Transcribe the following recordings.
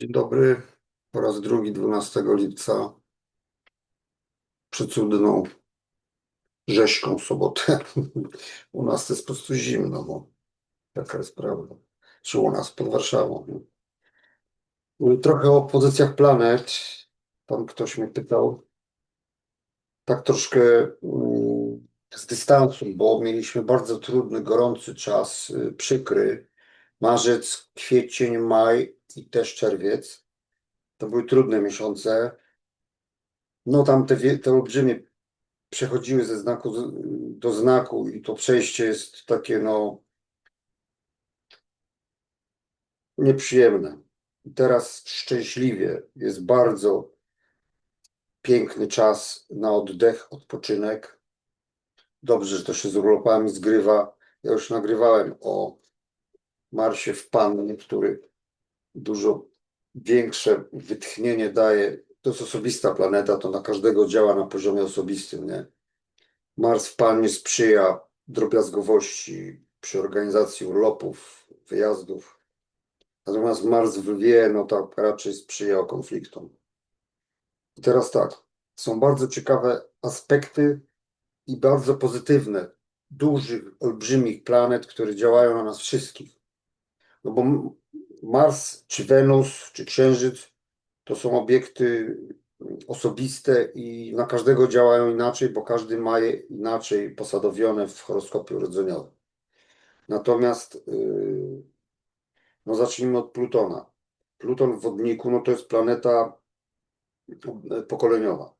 Dzień dobry. Po raz drugi 12 lipca przecudną rzeźką sobotę. U nas to jest po prostu zimno, bo taka jest prawda. Czy u nas pod Warszawą. Trochę o pozycjach planet. Tam ktoś mnie pytał. Tak troszkę mm, z dystansu, bo mieliśmy bardzo trudny, gorący czas, y, przykry. Marzec, kwiecień, maj i też czerwiec. To były trudne miesiące. No tam te, te olbrzymie przechodziły ze znaku do znaku i to przejście jest takie no nieprzyjemne. Teraz szczęśliwie jest bardzo piękny czas na oddech, odpoczynek. Dobrze, że to się z urlopami zgrywa. Ja już nagrywałem o Marsie w Pannie, który dużo większe wytchnienie daje. To jest osobista planeta, to na każdego działa na poziomie osobistym, nie? Mars w Pannie sprzyja drobiazgowości przy organizacji urlopów, wyjazdów. Natomiast Mars w Lwie, no tak raczej sprzyja konfliktom. I teraz tak, są bardzo ciekawe aspekty i bardzo pozytywne dużych, olbrzymich planet, które działają na nas wszystkich. No bo Mars, czy Wenus, czy Księżyc to są obiekty osobiste i na każdego działają inaczej, bo każdy ma je inaczej posadowione w horoskopie urodzeniowym. Natomiast yy, no zacznijmy od Plutona. Pluton w wodniku no to jest planeta yy, pokoleniowa.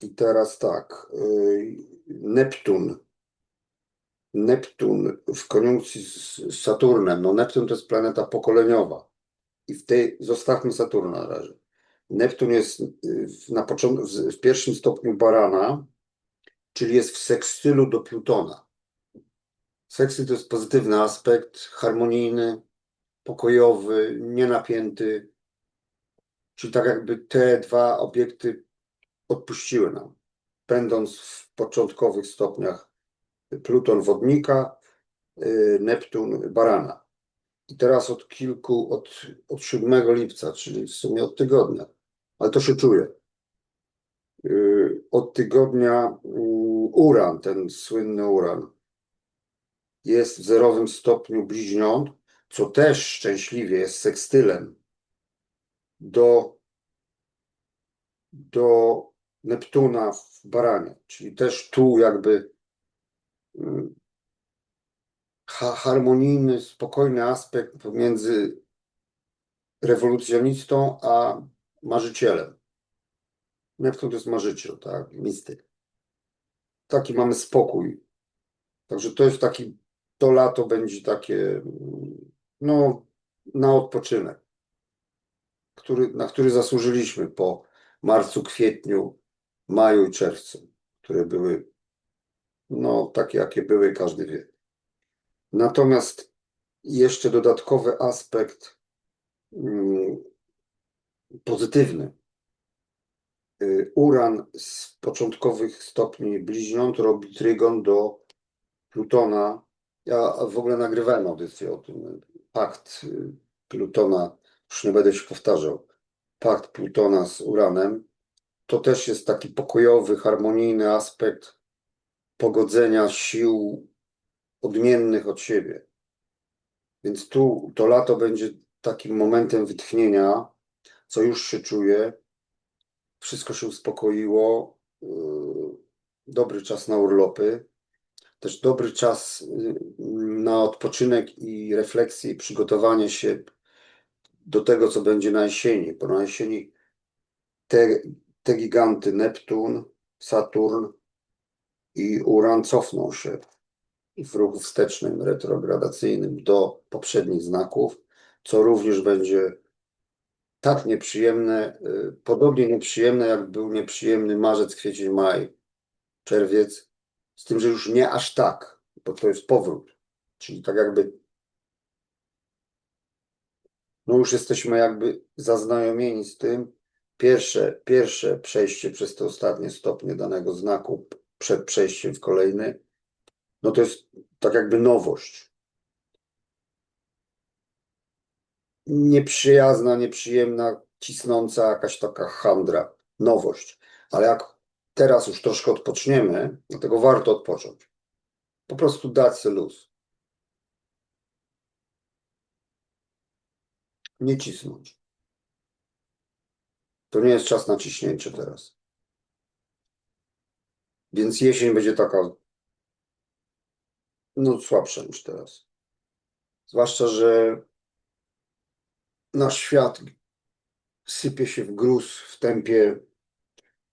I teraz tak, yy, Neptun. Neptun w koniunkcji z Saturnem. No Neptun to jest planeta pokoleniowa. I w tej, zostawmy Saturna na razie. Neptun jest y, na początku, w pierwszym stopniu barana, czyli jest w sekstylu do Plutona. Sekstyl to jest pozytywny aspekt, harmonijny, pokojowy, nienapięty. Czyli tak jakby te dwa obiekty odpuściły nam, będąc w początkowych stopniach Pluton wodnika, y, Neptun barana. I teraz od kilku, od, od 7 lipca, czyli w sumie od tygodnia, ale to się czuje. Yy, Od tygodnia Uran, ten słynny Uran, jest w zerowym stopniu bliźniąt, co też szczęśliwie jest sekstylem do, do Neptuna w Baranie, czyli też tu jakby harmonijny, spokojny aspekt pomiędzy rewolucjonistą a marzycielem. Neptun to jest marzyciel, tak, mistyk. Taki mamy spokój. Także to jest taki, to lato będzie takie, no, na odpoczynek, który, na który zasłużyliśmy po marcu, kwietniu, maju i czerwcu, które były, no, takie jakie były, każdy wie. Natomiast jeszcze dodatkowy aspekt mm, pozytywny. Y, Uran z początkowych stopni bliźniąt robi trygon do Plutona. Ja w ogóle nagrywałem audycję o tym. Pakt y, Plutona, już nie będę się powtarzał. Pakt Plutona z Uranem. To też jest taki pokojowy, harmonijny aspekt pogodzenia sił odmiennych od siebie. Więc tu to lato będzie takim momentem wytchnienia, co już się czuje. Wszystko się uspokoiło. Yy, Dobry czas na urlopy. Też dobry czas yy, na odpoczynek i refleksję i przygotowanie się do tego, co będzie na jesieni. Bo na jesieni te, te giganty Neptun, Saturn i Uran cofną się w ruchu wstecznym, retrogradacyjnym do poprzednich znaków, co również będzie tak nieprzyjemne, y, podobnie nieprzyjemne, jak był nieprzyjemny marzec, kwiecień, maj, czerwiec, z tym, że już nie aż tak, bo to jest powrót. Czyli tak jakby, no już jesteśmy jakby zaznajomieni z tym. Pierwsze, pierwsze przejście przez te ostatnie stopnie danego znaku przed przejściem w kolejny, no to jest tak jakby nowość. nieprzyjazna, nieprzyjemna, cisnąca jakaś taka handra, nowość. Ale jak teraz już troszkę odpoczniemy, dlatego warto odpocząć. Po prostu dać sobie luz. Nie cisnąć. To nie jest czas na ciśnięcie teraz. Więc jesień będzie taka no słabsza niż teraz. Zwłaszcza, że nasz świat sypie się w gruz w tempie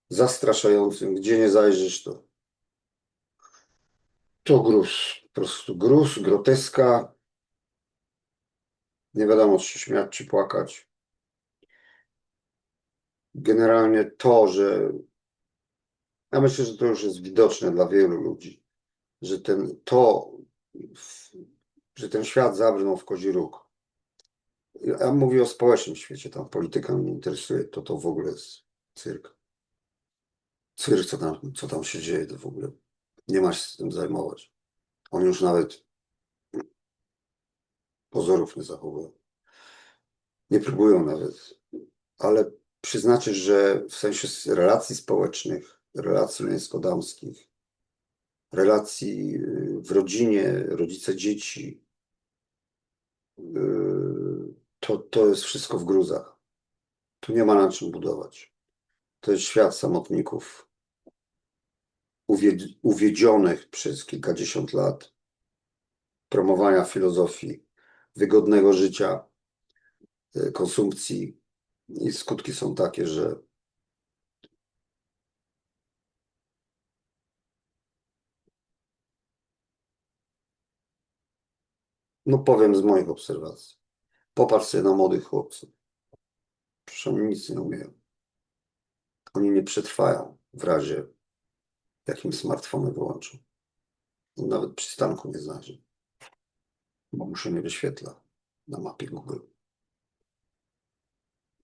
zastraszającym. Gdzie nie zajrzysz, to to gruz. Po prostu gruz, groteska. Nie wiadomo, czy śmiać, czy płakać. Generalnie to, że ja myślę, że to już jest widoczne dla wielu ludzi, że ten to, że ten świat zabrnął w kozi róg. Ja mówię o społecznym świecie, tam polityka mnie interesuje, to to w ogóle jest cyrk. Cyrk, co tam, co tam się dzieje, to w ogóle nie ma się tym zajmować. Oni już nawet pozorów nie zachowują. Nie próbują nawet. Ale przyznacie, że w sensie relacji społecznych, relacji męsko-damskich, relacji y, w rodzinie, rodzice dzieci, y, to, to jest wszystko w gruzach. Tu nie ma na czym budować. To jest świat samotników, uwied- uwiedzionych przez kilkadziesiąt lat promowania filozofii, wygodnego życia, y, konsumpcji. I skutki są takie, że no powiem z moich obserwacji. Popatrz sobie na młodych chłopców. Przecież oni nic nie umieją. Oni nie przetrwają w razie, jakim smartfony wyłączą. On nawet przystanku nie znajdzie, bo mu się nie wyświetla na mapie Google.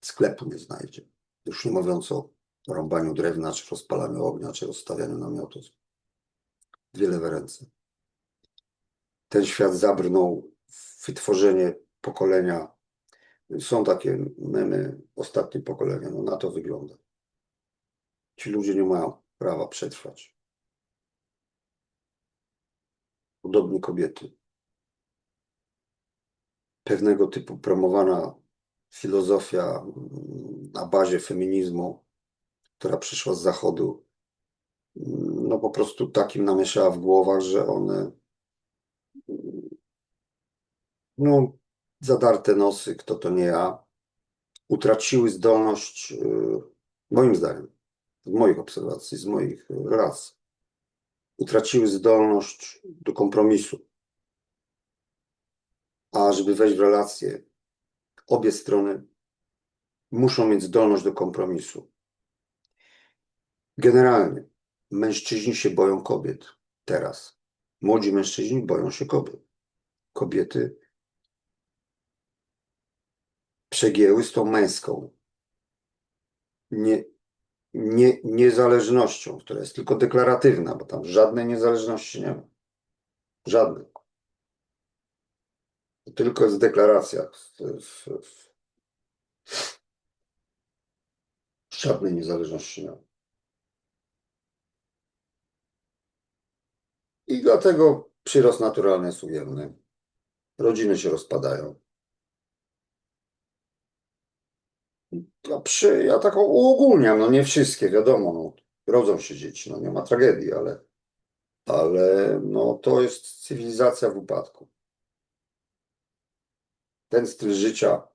Sklepu nie znajdzie. Już nie mówiąc o rąbaniu drewna, czy rozpalaniu ognia, czy rozstawianiu namiotów. Dwie lewe ręce. Ten świat zabrnął w wytworzenie pokolenia. Są takie memy, ostatnie pokolenia, no na to wygląda. Ci ludzie nie mają prawa przetrwać. Podobnie kobiety. Pewnego typu promowana filozofia mm, na bazie feminizmu, która przyszła z zachodu, mm, no po prostu takim namieszała w głowach, że one no zadarte nosy, kto to nie ja, utraciły zdolność, yy, moim zdaniem, z moich obserwacji, z moich yy, relacji, utraciły zdolność do kompromisu. A żeby wejść w relacje, obie strony muszą mieć zdolność do kompromisu. Generalnie mężczyźni się boją kobiet teraz. Młodzi mężczyźni boją się kobiet. Kobiety przegięły z tą męską nie, nie, niezależnością, która jest tylko deklaratywna, bo tam żadnej niezależności nie ma. Żadnej. Tylko jest w deklaracjach. W, w, w... Żadnej niezależności nie ma. I dlatego przyrost naturalny jest ujemny. Rodziny się rozpadają. Ja, przy, ja taką uogólniam, no nie wszystkie, wiadomo, no, rodzą się dzieci, no nie ma tragedii, ale, ale no, to jest cywilizacja w upadku. Ten styl życia,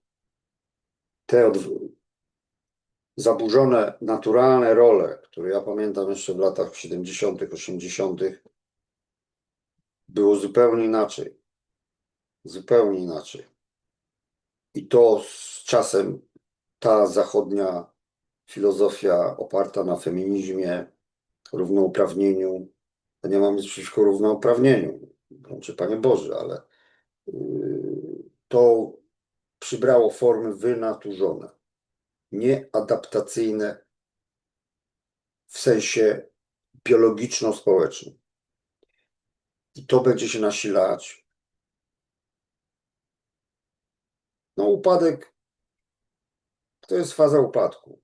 te zaburzone naturalne role, które ja pamiętam jeszcze w latach 70., 80., było zupełnie inaczej. Zupełnie inaczej. I to z czasem ta zachodnia filozofia oparta na feminizmie, równouprawnieniu. Ja nie mam nic przeciwko równouprawnieniu, czy Panie Boże, ale yy, to przybrało formy wynaturzone, nieadaptacyjne w sensie biologiczno-społecznym. I to będzie się nasilać No, upadek to jest faza upadku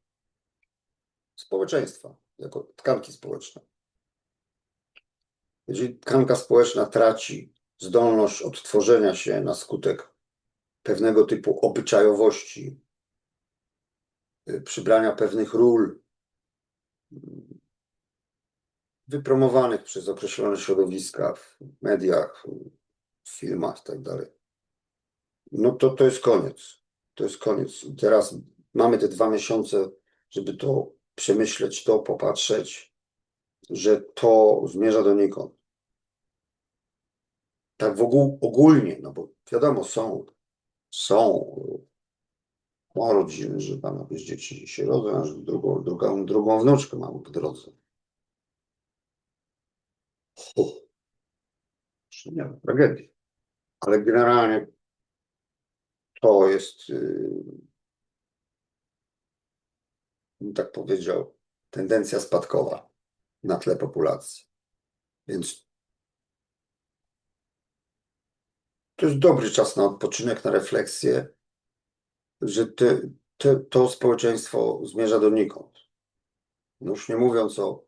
społeczeństwa, jako tkanki społecznej. Jeżeli tkanka społeczna traci zdolność odtworzenia się na skutek pewnego typu obyczajowości, y, przybrania pewnych ról, y, wypromowanych przez określone środowiska w mediach, w filmach itd., no to to jest koniec. To jest koniec. I teraz mamy te dwa miesiące, żeby to przemyśleć, to popatrzeć, że to zmierza donikąd. Tak w ogół, ogólnie, no bo wiadomo, są, są ma rodziny, że tam jakieś dzieci się rodzą, a że drugą, drugą, drugą wnuczkę mam po drodze. Uff. Nie tragedia. Ale generalnie to jest, yy, bym tak powiedział, tendencja spadkowa na tle populacji. Więc to jest dobry czas na odpoczynek, na refleksję, że te, te, to społeczeństwo zmierza donikąd. No już nie mówiąc o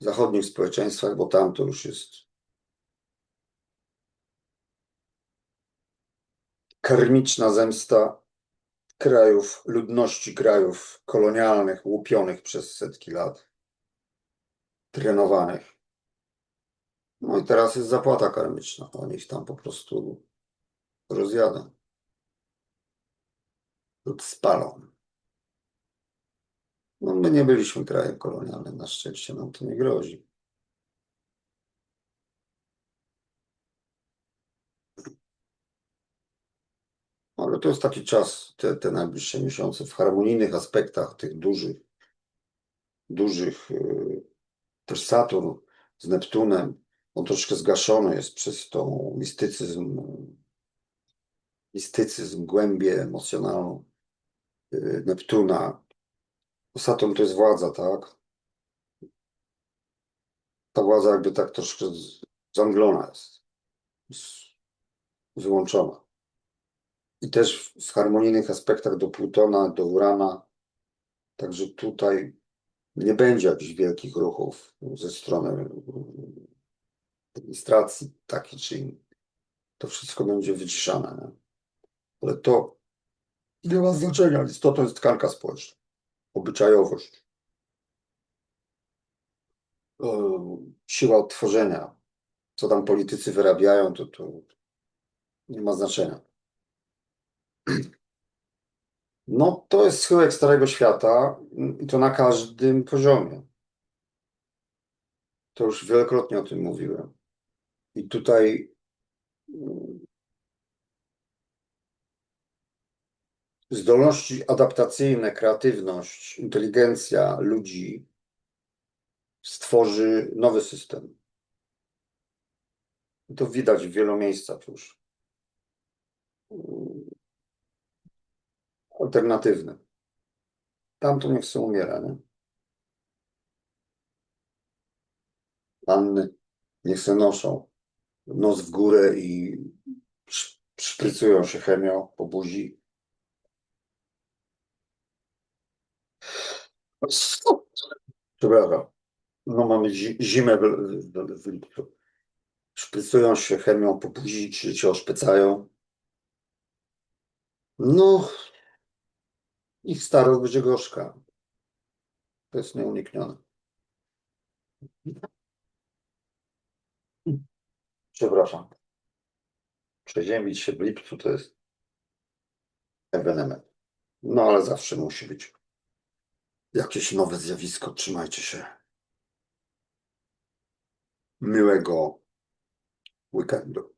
zachodnich społeczeństwach, bo tam to już jest karmiczna zemsta krajów, ludności krajów kolonialnych, łupionych przez setki lat, trenowanych. No i teraz jest zapłata karmiczna. Oni ich tam po prostu rozjadą lub spalą. No my nie byliśmy krajem kolonialnym, na szczęście nam to nie grozi. To jest taki czas, te, te najbliższe miesiące, w harmonijnych aspektach tych dużych, dużych, yy, też Saturn z Neptunem, on troszkę zgaszony jest przez tą mistycyzm, mistycyzm, głębię emocjonalną yy, Neptuna. Saturn to jest władza, tak? Ta władza jakby tak troszkę zamglona jest, wyłączona. I też w- harmonijnych aspektach do Plutona, do Urana. Także tutaj nie będzie jakichś wielkich ruchów ze strony administracji takiej czy innej. To wszystko będzie wyciszane. Nie? Ale to nie ma znaczenia. Istotą jest tkanka społeczna, obyczajowość, siła odtworzenia. Co tam politycy wyrabiają, to, to nie ma znaczenia. No, to jest schyłek Starego Świata i to na każdym poziomie. To już wielokrotnie o tym mówiłem. I tutaj mm, zdolności adaptacyjne, kreatywność, inteligencja ludzi stworzy nowy system. I to widać w wielu miejscach już. Mm, Alternatywny. Tam to niech się umiera, nie? Panny niech se noszą nos w górę i sz- szprycują się chemią po buzi. Przepraszam. No mamy zi- zimę w, lipcu. Szprycują się chemią po buzi, czy się oszpecają. No, ich starość będzie gorzka. To jest nieuniknione. Przepraszam. Przeziębić się w lipcu to jest ewenement. No ale zawsze musi być jakieś nowe zjawisko. Trzymajcie się. Miłego weekendu.